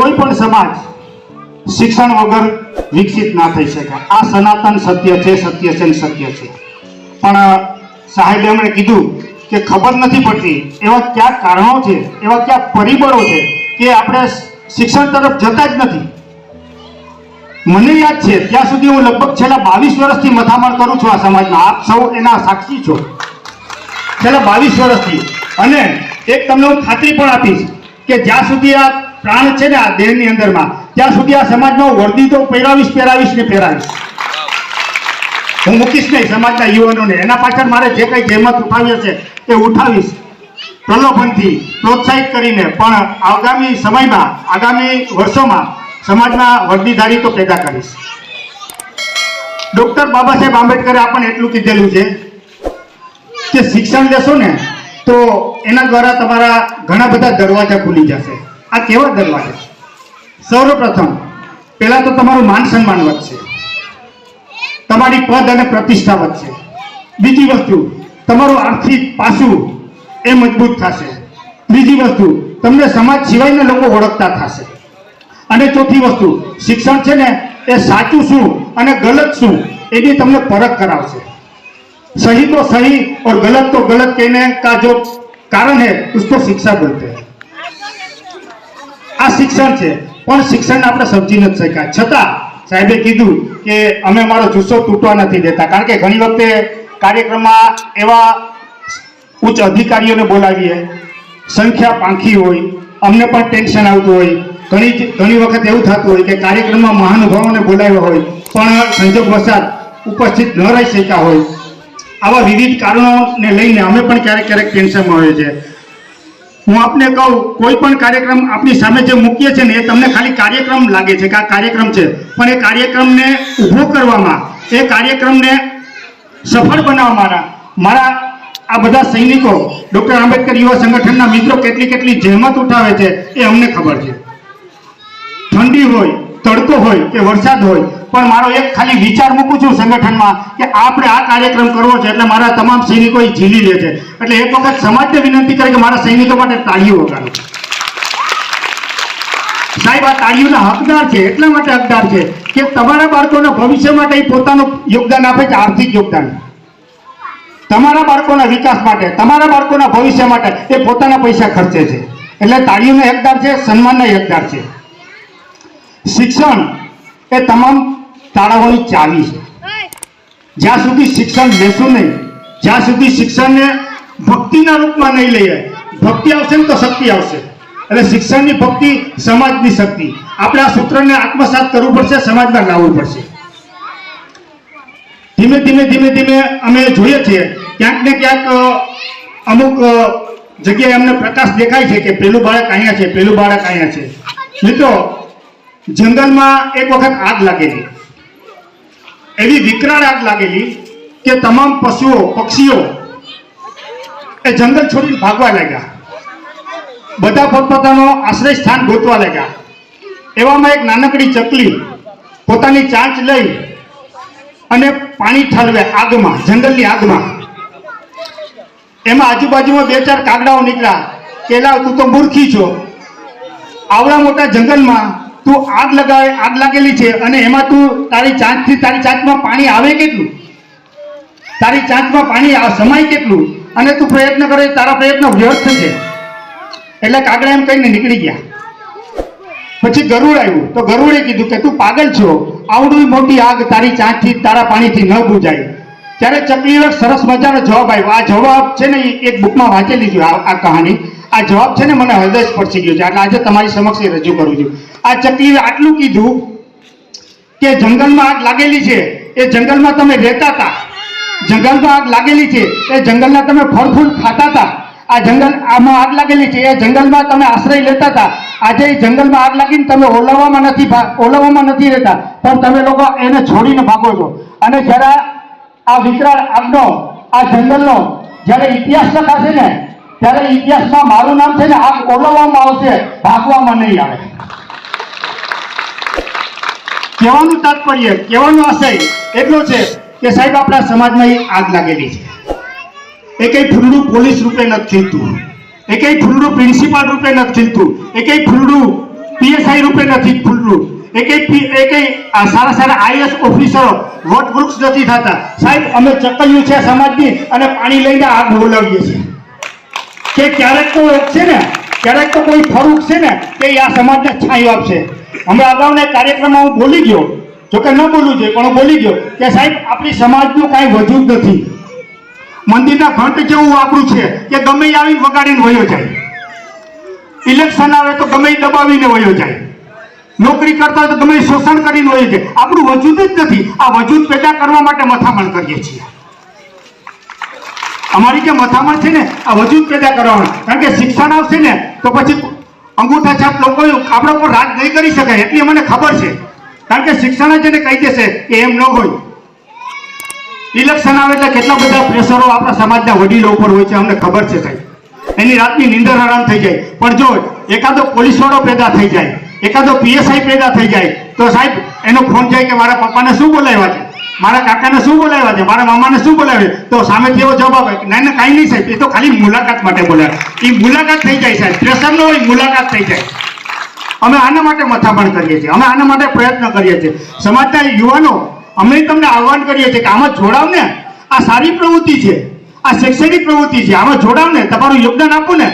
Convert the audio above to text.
પણ સમાજ શિક્ષણ વગર વિકસિત ના થઈ શકે. આ સનાતન સત્ય છે સત્ય છે ને સત્ય છે. પણ સાહેબે એમણે કીધું કે ખબર નથી પડતી એવા કયા કારણો છે, એવા કયા પરિબળો છે કે આપણે શિક્ષણ તરફ જતા જ નથી. મને યાદ છે, ત્યાં સુધી હું લગભગ છેલ્લા બાવીસ વર્ષથી મથામણ કરું છું આ સમાજમાં. આપ સૌ એના સાક્ષી છો. છેલ્લા બાવીસ વર્ષથી. અને એક તમને હું ખાતરી પણ આપીશ કે જ્યાં સુધી આ પ્રાણ છે ને આ દેહની અંદરમાં, ત્યાં સુધી આ સમાજનો વર્દી તો પહેરાવીશ પહેરાવીશ ને પહેરાવીશ. હું મૂકીશ નહીં સમાજના યુવાનોને. એના પાછળ મારે જે કંઈ જહેમત ઉઠાવી હશે એ ઉઠાવીશ. પ્રલોભનથી પ્રોત્સાહિત કરીને, પણ આગામી સમયમાં, આગામી વર્ષોમાં સમાજમાં વર્દીધારી તો પેદા કરીશ. ડોક્ટર બાબા સાહેબ આંબેડકરે આપણને એટલું કીધેલું છે કે શિક્ષણ લેશો ને, તો એના દ્વારા તમારા ઘણા બધા દરવાજા ખુલી જશે. આ કેવા દરવાજા સૌપ્રથમ પહેલા તો તમારું માન સન્માન વધશે તમારી પદ અને પ્રતિષ્ઠા વધશે બીજી વસ્તુ તમારું આર્થિક પાસું એ મજબૂત થશે ત્રીજી વસ્તુ તમને સમાજ સિવાયના લોકો ઓળખતા થશે અને ચોથી વસ્તુ શિક્ષણ છે ને એ સાચું શું અને ગલત શું એની તમને પરખ કરાવશે सही तो सही और गलत तो गलत कहने का जो कारण है उसको शिक्षा बोलते हैं આ શિક્ષણ છે, પણ શિક્ષણ આપણે સમજી નથી શક્યા. છતાં સાહેબે કીધું કે અમે અમારો જુસ્સો તૂટવા નથી દેતા, કારણ કે ઘણી વખતે કાર્યક્રમમાં એવા ઉચ્ચ અધિકારીઓને બોલાવીએ, સંખ્યા પાંખી હોય, અમને પણ ટેન્શન આવતું હોય. ઘણી ઘણી વખત એવું થતું હોય કે કાર્યક્રમમાં મહાનુભાવોને બોલાવ્યા હોય, પણ સંજોગ વસાત ઉપસ્થિત ન રહી શક્યા હોય. આવા વિવિધ કારણોને લઈને અમે પણ ક્યારેક ક્યારેક ટેન્શનમાં હોઈએ છીએ. હું આપને કહું, કોઈ પણ કાર્યક્રમ આપણી સામે જે મૂકીએ છીએ ને, એ તમને ખાલી કાર્યક્રમ લાગે છે કે આ કાર્યક્રમ છે. પણ એ કાર્યક્રમને ઊભો કરવામાં, એ કાર્યક્રમને સફળ બનાવવાના મારા આ બધા સૈનિકો, ડૉક્ટર આંબેડકર યુવા સંગઠનના મિત્રો કેટલી કેટલી જહેમત ઉઠાવે છે, એ અમને ખબર છે. ઠંડી હોય, તડકો હોય, કે વરસાદ હોય પણ મારો એક ખાલી વિચાર મૂકું છું સંગઠનમાં કે આપણે આ કાર્યક્રમ કરવો છે એટલે મારા તમામ સૈનિકો એ ઝીલી લે છે. એટલે એક વખત સમાજને વિનંતી કરે કે મારા સૈનિકો માટે તાળીઓ વગાડો. સાહેબ, આ તાળીઓના હકદાર છે. એટલા માટે હકદાર છે કે તમારા બાળકોના ભવિષ્ય માટે પોતાનું યોગદાન આપે છે, આર્થિક યોગદાન. તમારા બાળકોના વિકાસ માટે, તમારા બાળકોના ભવિષ્ય માટે એ પોતાના પૈસા ખર્ચે છે. એટલે તાળીઓના હકદાર છે, સન્માનના હકદાર છે. શિક્ષણ એ તમામ તાળાઓની ચાવી છે. જ્યાં સુધી શિક્ષણ લેશું નહીં, જ્યાં સુધી શિક્ષણને ભક્તિના રૂપમાં નહીં લઈએ, ભક્તિ આવશે ને તો શક્તિ આવશે. એટલે શિક્ષણની ભક્તિ સમાજની શક્તિ. આપણે આ સૂત્રને આત્મસાત કરવું પડશે, સમાજમાં લાવવું પડશે. ધીમે ધીમે ધીમે ધીમે અમે જોઈએ છીએ, ક્યાંક ને ક્યાંક અમુક જગ્યાએ અમને પ્રકાશ દેખાય છે કે પેલું બાળક અહીંયા છે, પેલું બાળક અહીંયા છે. મિત્રો, જંગલમાં એક વખત આગ લાગેલી. એવી વિકરાળ આગ લાગેલી કે તમામ પશુઓ, પક્ષીઓ એ જંગલ છોડીને ભાગવા લાગ્યા. બધા પોતપોતાનો આશ્રય સ્થાન ગોતવા લાગ્યા. એવામાં એક નાનકડી ચકલી પોતાની ચાંચ લઈ અને પાણી ઠલવે આગમાં, જંગલની આગમાં. એમાં આજુબાજુમાં બે ચાર કાગડાઓ નીકળ્યા. કેલા તું તો મૂર્ખી છો. આવડા મોટા જંગલમાં તું આગ લગાવે, આગ લાગેલી છે અને એમાં તું તારી ચાંચથી તારી ચાંચમાં પાણી આવે કેટલું? તારી ચાંચમાં પાણી સમાય કેટલું? અને તું પ્રયત્ન કરે, તારા પ્રયત્ન વ્યર્થ છે એટલે કાગડા એમ કહીને નીકળી ગયા. પછી ગરુડ આવ્યું. તો ગરુડે કીધું કે તું પાગલ છો. આવડી મોટી આગ તારી ચાંચથી, તારા પાણીથી ન બુજાય. ત્યારે ચકલીનો સરસ મજાનો જવાબ આવ્યો. આ જવાબ છે ને એક બુકમાં વાંચેલી છે, આ કહાની. આ જવાબ છે ને મને હૃદય સ્પર્શી ગયો છે, એટલે આજે તમારી સમક્ષ રજૂ કરું છું. આ ચકલીએ આટલું કીધું કે જંગલમાં આગ લાગેલી છે. એ જંગલમાં તમે રહેતા હતા. જંગલમાં આગ લાગેલી છે. એ જંગલના તમે ફળ ફૂલ ખાતા હતા. આ જંગલ આમાં આગ લાગેલી છે. એ જંગલમાં તમે આશ્રય લેતા હતા. આજે એ જંગલમાં આગ લાગીને તમે ઓલવવામાં નથી ઓલવવામાં નથી રહેતા. પણ તમે લોકો એને છોડીને ભાગો છો. અને જ્યારે આ વિકરાળ આગનો આ જંગલનો, જ્યારે ઇતિહાસ લખાશે ને, ત્યારે ઇતિહાસમાં મારું નામ છે ને આગ ઓલવવામાં આવશે, ભાગવામાં નહીં આવે. કહેવાનું તાત્પર્ય, કહેવાનો આશય એટલો છે કે સાહેબ, આપણા સમાજમાં એ આગ લાગેલી છે. એ કઈ ફૂલડું પોલીસ રૂપે નથી ખીલતું. એ કઈ ફૂલડું પ્રિન્સિપાલ રૂપે નથી ખીલતું. એ કઈ ફૂલડું પીએસઆઈ રૂપે નથી એકેય પી- એક, આ સારા સારા આઈએસ ઓફિસરો, વટ વૃક્ષ નથી થતા. સાહેબ, અમે ચકલ્યું છે સમાજની અને પાણી લઈને આગ બોલાવીએ છીએ. કે ક્યારેક તો એક છે ને, ક્યારેક તો કોઈ ફરૂક છે ને કે આ સમાજને છાંયો આપશે. હમણાં અગાઉના કાર્યક્રમમાં હું બોલી ગયો, જોકે ન બોલવું જોઈએ, પણ હું બોલી ગયો કે સાહેબ, આપણી સમાજનું કાંઈ વજૂદ નથી. મંદિરના ઘંટ જેવું આપણું છે કે ગમે આવીને વગાડીને વયો જાય. ઇલેક્શન આવે તો ગમે દબાવીને વયો જાય. નોકરી કરતા હોય તો તમે શોષણ કરીને હોય છે આપણું વજૂદ જ નથી. આ વજૂદ પેદા કરવા માટે મથામણ કરીએ છીએ. અમારી જે મથામણ છે ને, આ વજૂદ પેદા કરવાનું. કારણ કે શિક્ષણ આવશે ને, તો પછી અંગૂઠા છાપ લોકો આપણા પણ રાજ નહીં કરી શકાય એટલી અમને ખબર છે. કારણ કે શિક્ષણ જ એને કહી દેશે કે એમ ન હોય. ઇલેક્શન આવે એટલે કેટલા બધા પ્રેશરો આપણા સમાજના વડીલો ઉપર હોય છે, અમને ખબર છે સાહેબ. એની રાતની નિંદર હરામ થઈ જાય. પણ જો એકાદો પોલીસવાળો પેદા થઈ જાય એકાદો પીએસઆઈ પેદા થઈ જાય, તો સાહેબ, એનો ફોન જાય કે મારા પપ્પાને શું બોલાવ્યા છે? મારા કાકાને શું બોલાવ્યા છે? મારા મામાને શું બોલાવે તો સામેથી એવો જવાબ આવે ના ના, કાંઈ નહીં સાહેબ, એ તો ખાલી મુલાકાત માટે બોલાવે. એ મુલાકાત થઈ જાય સાહેબ પ્રેશર ન હોય, મુલાકાત થઈ જાય. અમે આના માટે મથામણ કરીએ છીએ, અમે આના માટે પ્રયત્ન કરીએ છીએ. સમાજના યુવાનો અમે તમને આહવાન કરીએ છીએ કે આમાં જોડાવ ને. આ સારી પ્રવૃત્તિ છે, આ શૈક્ષણિક પ્રવૃત્તિ છે, આમાં જોડાવ ને, તમારું યોગદાન આપો ને.